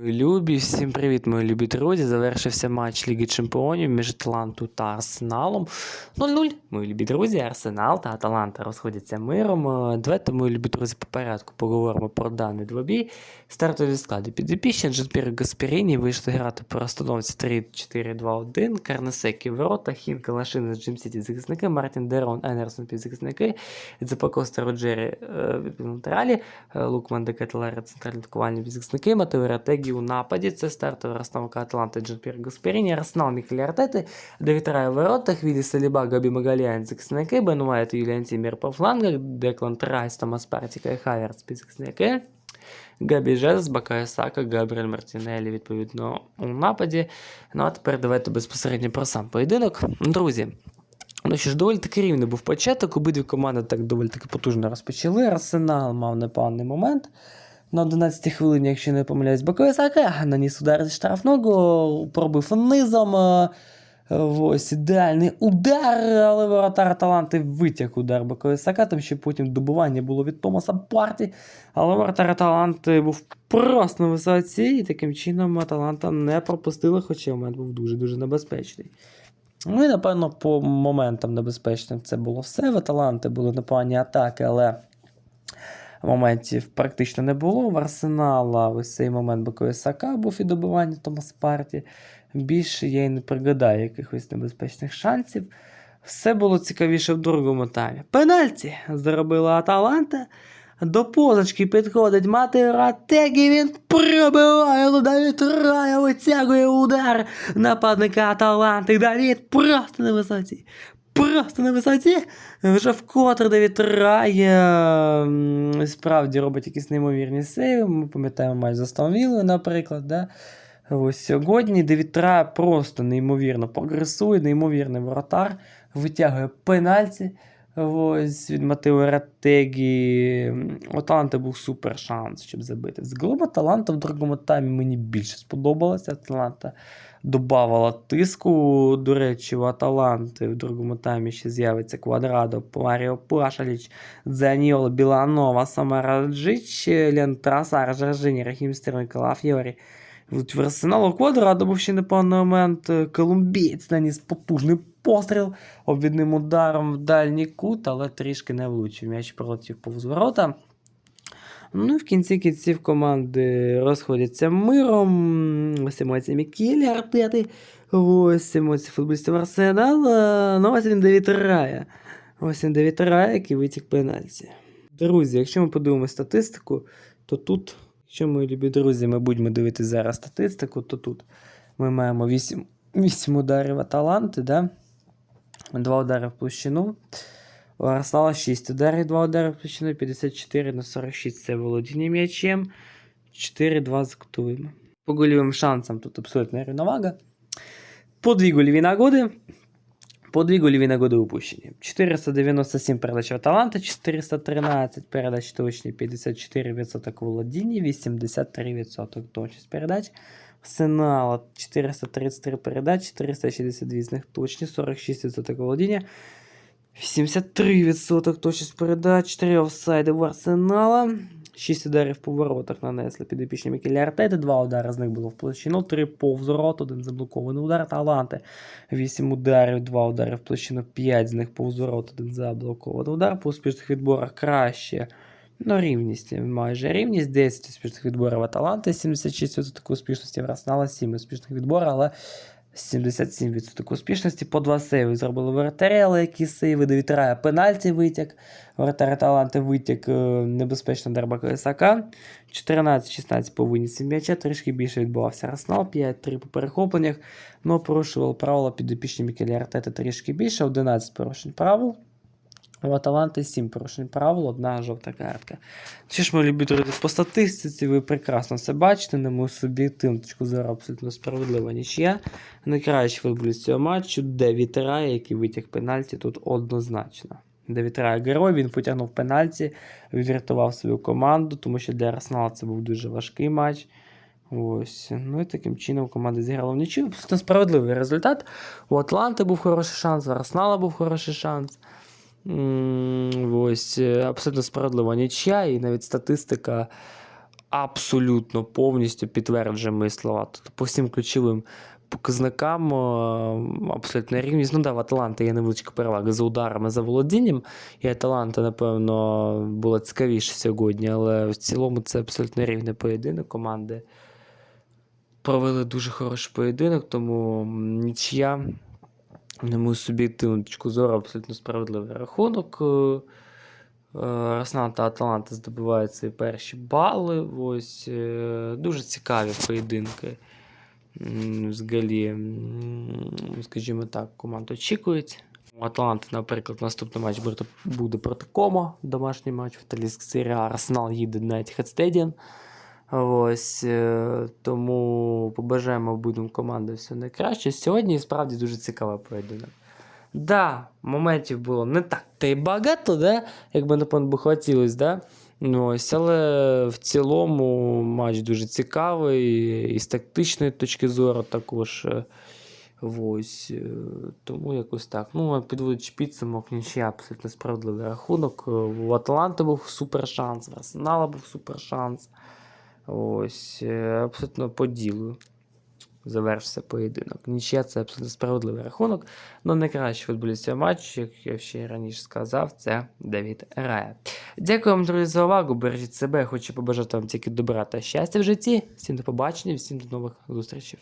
Мої Любі, всім привіт, мої любі друзі. Завершився матч Ліги Чемпіонів між Атланту та Арсеналом. 0-0. Мої любі друзі, Арсенал та Аталанта розходяться миром. Е, Давайте, мої любі друзі, по поговоримо про даний двобій. Стартові склади. Підопічні Джетпір Гасперіні вийшли грати по розстановці 3-4-2-1. Карнесекі ворота, Хінка, Лашина з Джимсіті захисники, Мартін Дерон, Енерсон півзахисники, Дзапакоста Роджері е, е, Лукман Декателера центральні атакувальні захисники, Матео Ратегі у нападі. Це стартова розстановка Атланти Джетпір Гасперіні, Арсенал Мікелі Артети, Девід Рая в воротах, Вілі Саліба, Габі Магаліан захисники, Бен Уайт Юліан Тімір по флангах, Деклан Трайс, Томас Партіка і Хаверс захисники. Габі Жезус, Бакая Сака, Габріель Мартінелі, відповідно, у нападі. Ну а тепер давайте безпосередньо про сам поєдинок. Друзі, ну що ж, доволі таки рівний був початок. Обидві команди так доволі таки потужно розпочали. Арсенал мав непоганий момент. На 11 хвилині, якщо не помиляюсь, Бакая наніс удар зі штрафного, пробив низом. е, Ось ідеальний удар, але воротар Таланти витяг удар боковий сакатом, що потім добування було від Томаса Парті. Але воротар Таланти був просто на висоті, і таким чином Аталанта не пропустили, хоча момент був дуже-дуже небезпечний. Ну і, напевно, по моментам небезпечним це було все. В Аталанти були непогані атаки, але моментів практично не було. В Арсенала ось цей момент боковий Сака був і добивання Томас Парті. Більше я й не пригадаю якихось небезпечних шансів. Все було цікавіше в другому таймі. Пенальті заробила Аталанта. До позначки підходить Матео Ратегі, він пробиває Давід Рая, витягує удар нападника Аталанти. Давід просто на висоті. Просто на висоті. Вже вкотре Давід Рая справді робить якісь неймовірні сейви. Ми пам'ятаємо матч за Астон наприклад. Да? Ось сьогодні Девід Рая просто неймовірно прогресує, неймовірний воротар, витягує пенальті. Ось від Матео Ратегі. У Таланта був супер шанс, щоб забити. Загалом Таланта в другому таймі мені більше сподобалося. Аталанта додавала тиску. До речі, у Аталанти в другому таймі ще з'явиться Квадрадо, Маріо Пашаліч, Дзаніол, Біланова, Самараджич, Лен Трасар, Жоржині, Рахім Калафьорі. От В Арсеналу Квадрадо був ще непоганий момент. е, Колумбієць наніс потужний постріл обвідним ударом в дальній кут, але трішки не влучив. М'яч пролетів повз ворота. Ну і в кінці кінців команди розходяться миром. Ось емоції Мікелі Артети. Ось емоції футболістів Арсенала. Ну ось він Девід Рая. Ось він Девід Рая, який витік пенальті. Друзі, якщо ми подивимося статистику, то тут, якщо ми любі друзі, ми будемо дивитися зараз статистику, то тут ми маємо 8, 8 ударів Аталанти, да? 2 удари в площину. У Арсенала 6 ударів, 2 удари в площину, 54 на 46 це володіння м'ячем, 4-2 з кутовими. По гольовим шансам тут абсолютна рівновага. По 2 гольові нагоди. По дві гольові нагоди упущені. 497 передач Аталанта, 413 передач точні, 54% володіння, 83% точність передач. Арсенала 433 передач, 462 з них точні, 46% володіння. 83% точність передач, 4 офсайди в Арсенала. 6 ударів по воротах нанесли підопічні Мікелі Артети, 2 удари з них було в площину, 3 повз ворот, 1 заблокований удар Таланти. 8 ударів, 2 удари в площину, 5 з них повз ворот, 1 заблокований удар. По успішних відборах краще. Ну, рівність, майже рівність, 10 успішних відборів Аталанти, 76% успішності в Арсенала, 7 успішних відборів, але 77% успішності. По два сейви зробили воротарі, але які сейви до вітрая пенальті витяг. Воротар Таланти витяг е, небезпечно Дерба Колесака. 14-16 по винісі м'яча, трішки більше відбувався Арсенал, 5-3 по перехопленнях. Ну, порушували правила підопічні Мікелі Артети трішки більше, 11 порушень правил. У Аталанти 7 порушень правил, одна жовта картка. Що ж, мої любі друзі, по статистиці ви прекрасно все бачите, на мою суб'єктивну точку зору абсолютно справедлива нічия. Найкращий футболіст цього матчу Девід Рай, який витяг пенальті тут однозначно. Девід Рай герой, він потягнув пенальті, він врятував свою команду, тому що для Арсенала це був дуже важкий матч. Ось. Ну і таким чином команда зіграла в нічию. Абсолютно справедливий результат. У Атланти був хороший шанс, у Арсенала був хороший шанс. Ось, е, абсолютно справедлива нічия, і навіть статистика абсолютно повністю підтверджує мої слова. Тобто по всім ключовим показникам е, абсолютно рівність. Ну да, в Аталанти є невеличка перевага за ударами, за володінням. І Аталанта, напевно, була цікавіше сьогодні, але в цілому це абсолютно рівний поєдинок. Команди провели дуже хороший поєдинок, тому нічия, на мою суб'єктивну точку зору, абсолютно справедливий рахунок. Е, Е, та Аталанта здобувають свої перші бали. Ось е, дуже цікаві поєдинки. Взагалі, скажімо так, команд очікують. У Аталанти, наприклад, наступний матч буде, проти Комо, домашній матч в італійській серії. Арсенал їде на Etihad Stadium. Ось е, тому побажаємо будемо команди все найкраще. Сьогодні справді дуже цікавий поєдинок. Да, моментів було не так та й багато, да? як би напевно би хотілося, да? Ну, ось, але в цілому матч дуже цікавий, і з тактичної точки зору також. е, Ось, е, тому якось так. Ну, підводячи підсумок, нічия абсолютно справедливий рахунок. У Атланти був супер шанс, в Арсенала був супер шанс. Ось, е, абсолютно по ділу завершився поєдинок. Нічия це абсолютно справедливий рахунок. Ну, найкращий футболіст матчу, як я ще раніше сказав, це Давід Рая. Дякую вам, друзі, за увагу. Бережіть себе. Хочу побажати вам тільки добра та щастя в житті. Всім до побачення, всім до нових зустрічей.